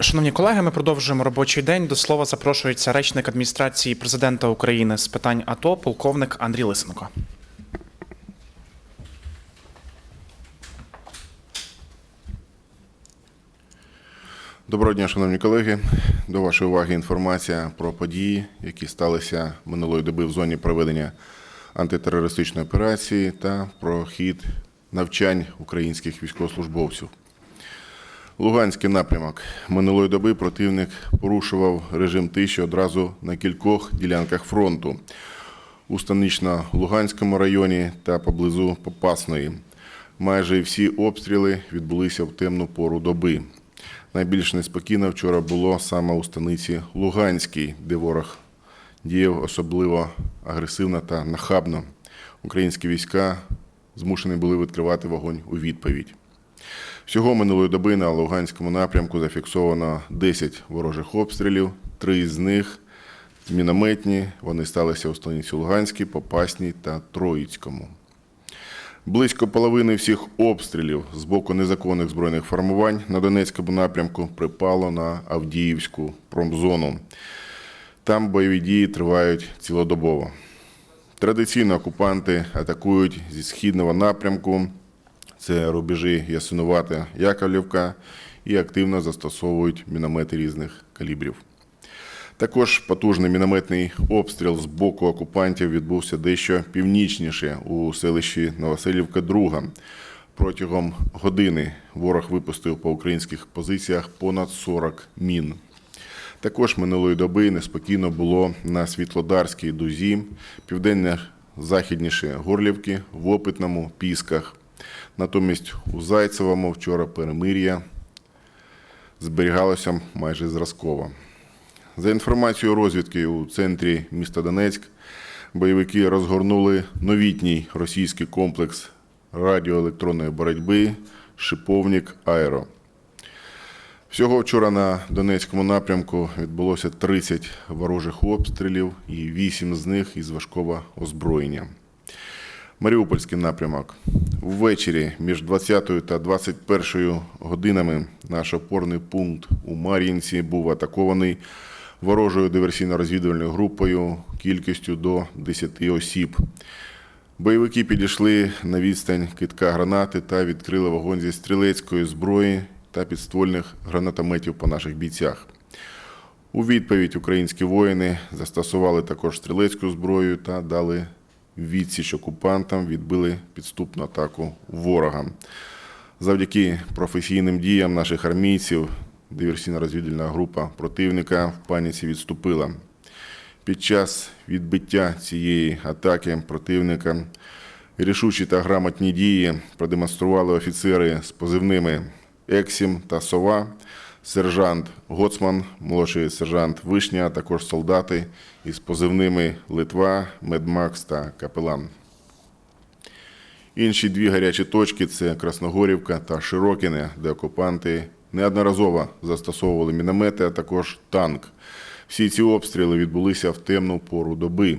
Шановні колеги, ми продовжуємо робочий день. До слова запрошується речник адміністрації президента України з питань АТО, полковник Андрій Лисенко. Доброго дня, шановні колеги. До вашої уваги інформація про події, які сталися минулої доби в зоні проведення антитерористичної операції та про хід навчань українських військовослужбовців. Луганський напрямок. Минулої доби противник порушував режим тиші одразу на кількох ділянках фронту у Станично-Луганському районі та поблизу Попасної. Майже всі обстріли відбулися в темну пору доби. Найбільш неспокійно вчора було саме у станиці Луганській, де ворог діяв особливо агресивно та нахабно. Українські війська змушені були відкривати вогонь у відповідь. Всього минулої доби на Луганському напрямку зафіксовано 10 ворожих обстрілів, три з них мінометні. Вони сталися у станиці Луганській, Попасній та Троїцькому. Близько половини всіх обстрілів з боку незаконних збройних формувань на Донецькому напрямку припало на Авдіївську промзону. Там бойові дії тривають цілодобово. Традиційно окупанти атакують зі східного напрямку. Це рубежі Ясинувата Яковлівка і активно застосовують міномети різних калібрів. Також потужний мінометний обстріл з боку окупантів відбувся дещо північніше у селищі Новоселівка 2. Протягом години ворог випустив по українських позиціях понад 40 мін. Також минулої доби неспокійно було на Світлодарській дузі, південно-західніше Горлівки, в Опитному, Пісках. Натомість у Зайцевому вчора перемир'я зберігалося майже зразково. За інформацією розвідки у центрі міста Донецьк, бойовики розгорнули новітній російський комплекс радіоелектронної боротьби Шиповник Аеро. Всього вчора на Донецькому напрямку відбулося 30 ворожих обстрілів і 8 з них із важкого озброєння. Маріупольський напрямок. Ввечері між 20 та 21 годинами наш опорний пункт у Мар'їнці був атакований ворожою диверсійно-розвідувальною групою кількістю до 10 осіб. Бойовики підійшли на відстань китка гранати та відкрили вогонь зі стрілецької зброї та підствольних гранатометів по наших бійцях. У відповідь українські воїни застосували також стрілецьку зброю та дали відсіч окупантам, відбили підступну атаку ворога. Завдяки професійним діям наших армійців диверсійно-розвідувальна група противника в паніці відступила. Під час відбиття цієї атаки противника рішучі та грамотні дії продемонстрували офіцери з позивними Ексім та Сова, сержант Гоцман, молодший сержант Вишня, а також солдати із позивними Литва, Медмакс та Капелан. Інші дві гарячі точки це Красногорівка та Широкіне, де окупанти неодноразово застосовували міномети, а також танк. Всі ці обстріли відбулися в темну пору доби.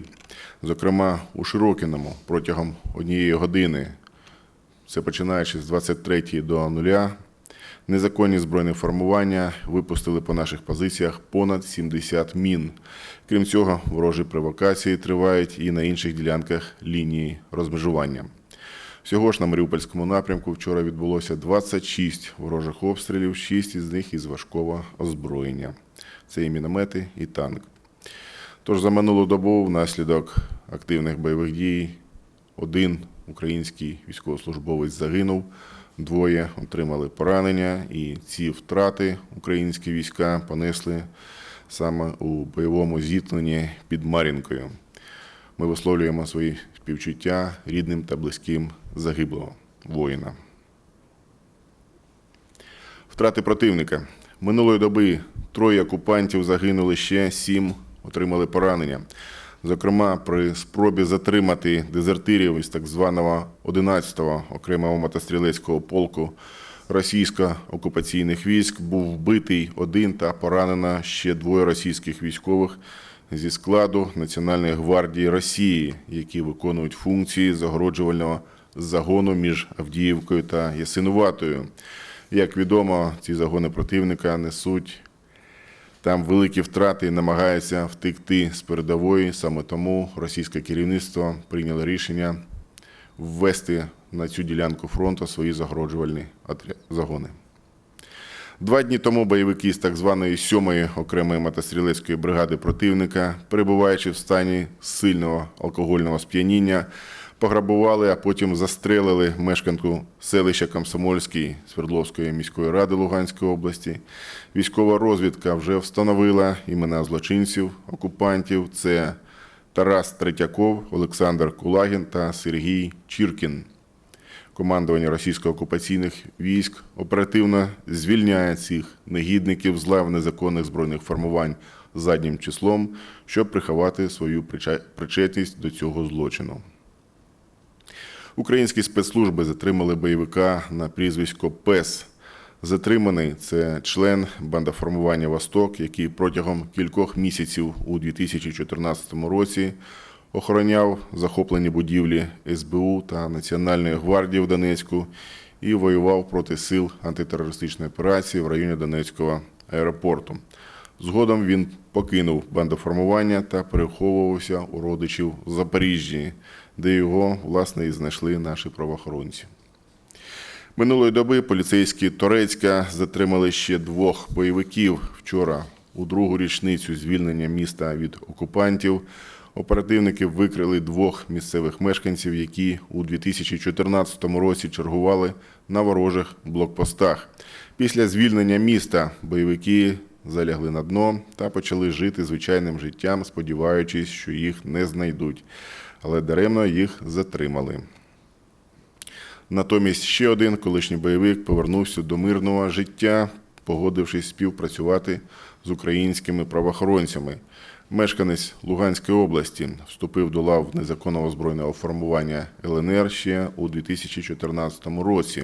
Зокрема, у Широкіному протягом однієї години, це починаючи з 23 до 0, незаконні збройні формування випустили по наших позиціях понад 70 мін. Крім цього, ворожі провокації тривають і на інших ділянках лінії розмежування. Всього ж на Маріупольському напрямку вчора відбулося 26 ворожих обстрілів, 6 із них із важкого озброєння. Це і міномети, і танк. Тож за минулу добу внаслідок активних бойових дій один український військовослужбовець загинув, двоє отримали поранення, і ці втрати українські війська понесли саме у бойовому зіткненні під Мар'їнкою. Ми висловлюємо свої співчуття рідним та близьким загиблого воїна. Втрати противника. Минулої доби троє окупантів загинули ще сім отримали поранення. Зокрема, при спробі затримати дезертирів із так званого 11-го окремого мотострілецького полку російсько-окупаційних військ був вбитий один та поранено ще двоє російських військових зі складу Національної гвардії Росії, які виконують функції загороджувального загону між Авдіївкою та Ясинуватою. Як відомо, ці загони противника несуть там великі втрати намагаються втекти з передової. Саме тому російське керівництво прийняло рішення ввести на цю ділянку фронту свої загороджувальні загони. Два дні тому бойовики з так званої сьомої окремої мотострілецької бригади противника, перебуваючи в стані сильного алкогольного сп'яніння, пограбували, а потім застрелили мешканку селища Комсомольський Свердловської міської ради Луганської області. Військова розвідка вже встановила імена злочинців, окупантів. Це Тарас Третьяков, Олександр Кулагін та Сергій Чіркін командування російсько-окупаційних військ оперативно звільняє цих негідників з лав незаконних збройних формувань заднім числом, щоб приховати свою причетність до цього злочину. Українські спецслужби затримали бойовика на прізвисько Пес. Затриманий це член бандоформування Восток, який протягом кількох місяців у 2014 році охороняв захоплені будівлі СБУ та Національної гвардії в Донецьку і воював проти сил антитерористичної операції в районі Донецького аеропорту. Згодом він покинув бандоформування та переховувався у родичів в Запоріжжі, де його, власне, і знайшли наші правоохоронці. Минулої доби поліцейські Торецька затримали ще двох бойовиків. Вчора, у другу річницю звільнення міста від окупантів, оперативники викрили двох місцевих мешканців, які у 2014 році чергували на ворожих блокпостах. Після звільнення міста бойовики залягли на дно та почали жити звичайним життям, сподіваючись, що їх не знайдуть. Але даремно їх затримали. Натомість ще один колишній бойовик повернувся до мирного життя, погодившись співпрацювати з українськими правоохоронцями. Мешканець Луганської області вступив до лав незаконного збройного формування ЛНР ще у 2014 році.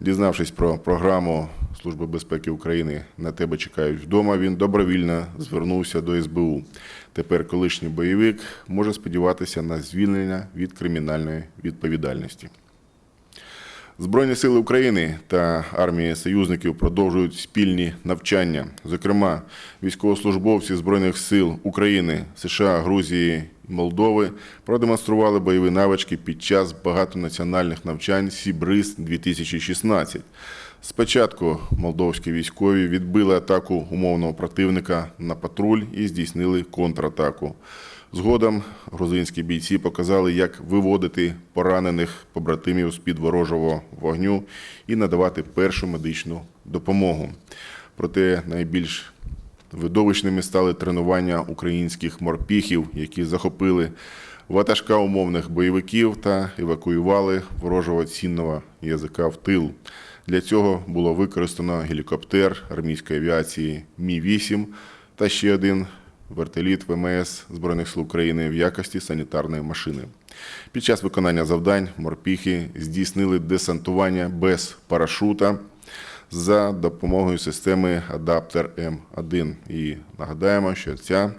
Дізнавшись про програму Служби безпеки України на тебе чекають вдома, він добровільно звернувся до СБУ. Тепер колишній бойовик може сподіватися на звільнення від кримінальної відповідальності. Збройні сили України та армії союзників продовжують спільні навчання. Зокрема, військовослужбовці Збройних сил України, США, Грузії і Молдови продемонстрували бойові навички під час багатонаціональних навчань Сібриз 2016. Спочатку молдовські військові відбили атаку умовного противника на патруль і здійснили контратаку. Згодом грузинські бійці показали, як виводити поранених побратимів з-під ворожого вогню і надавати першу медичну допомогу. Проте найбільш видовищними стали тренування українських морпіхів, які захопили ватажка умовних бойовиків та евакуювали ворожого цінного язика в тил. Для цього було використано гелікоптер армійської авіації Мі-8 та ще один вертоліт ВМС Збройних сил України в якості санітарної машини. Під час виконання завдань морпіхи здійснили десантування без парашута за допомогою системи Адаптер М1. І нагадаємо, що ця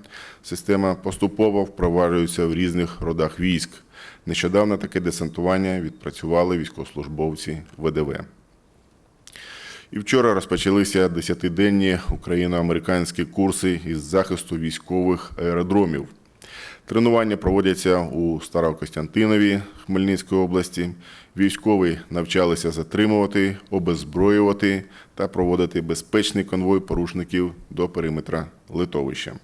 система поступово впроваджується в різних родах військ. Нещодавно таке десантування відпрацювали військовослужбовці ВДВ. І вчора розпочалися 10-денні україно-американські курси із захисту військових аеродромів. Тренування проводяться у Старокостянтинові Хмельницької області. Військові навчалися затримувати, обезброювати та проводити безпечний конвой порушників до периметра литовища.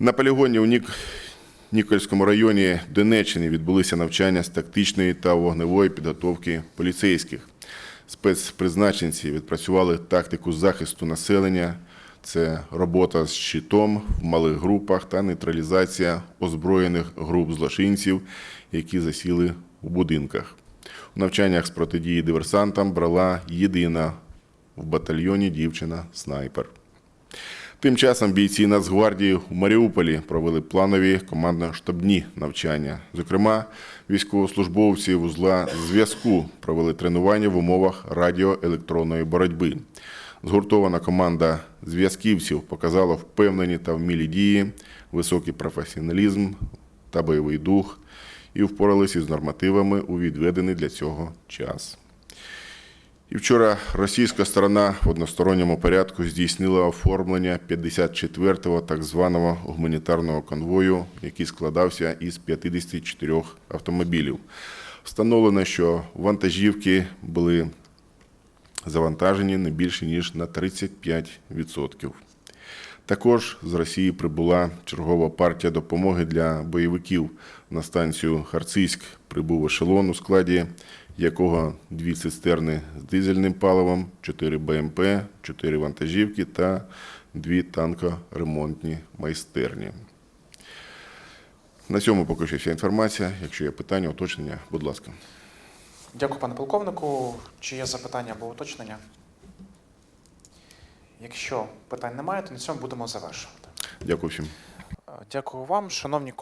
На полігоні у Нік... Нікольському районі Донеччини відбулися навчання з тактичної та вогневої підготовки поліцейських. Спецпризначенці відпрацювали тактику захисту населення. Це робота з щитом в малих групах та нейтралізація озброєних груп злочинців, які засіли у будинках. У навчаннях з протидії диверсантам брала єдина в батальйоні дівчина-снайпер. Тим часом бійці Нацгвардії у Маріуполі провели планові командно-штабні навчання. Зокрема, військовослужбовці вузла зв'язку провели тренування в умовах радіоелектронної боротьби. Згуртована команда зв'язківців показала впевнені та вмілі дії, високий професіоналізм та бойовий дух і впоралися із нормативами у відведений для цього час. І вчора російська сторона в односторонньому порядку здійснила оформлення 54-го так званого гуманітарного конвою, який складався із 54 автомобілів. Встановлено, що вантажівки були завантажені не більше ніж на 35%. Також з Росії прибула чергова партія допомоги для бойовиків на станцію Харцизьк. Прибув ешелон у складі якого дві цистерни з дизельним паливом, 4 БМП, 4 вантажівки та дві танкоремонтні майстерні. На цьому поки що вся інформація. Якщо є питання, уточнення, будь ласка. Дякую, пане полковнику. Чи є запитання або уточнення? Якщо питань немає, то на цьому будемо завершувати. Дякую всім. Е, Дякую вам, шановні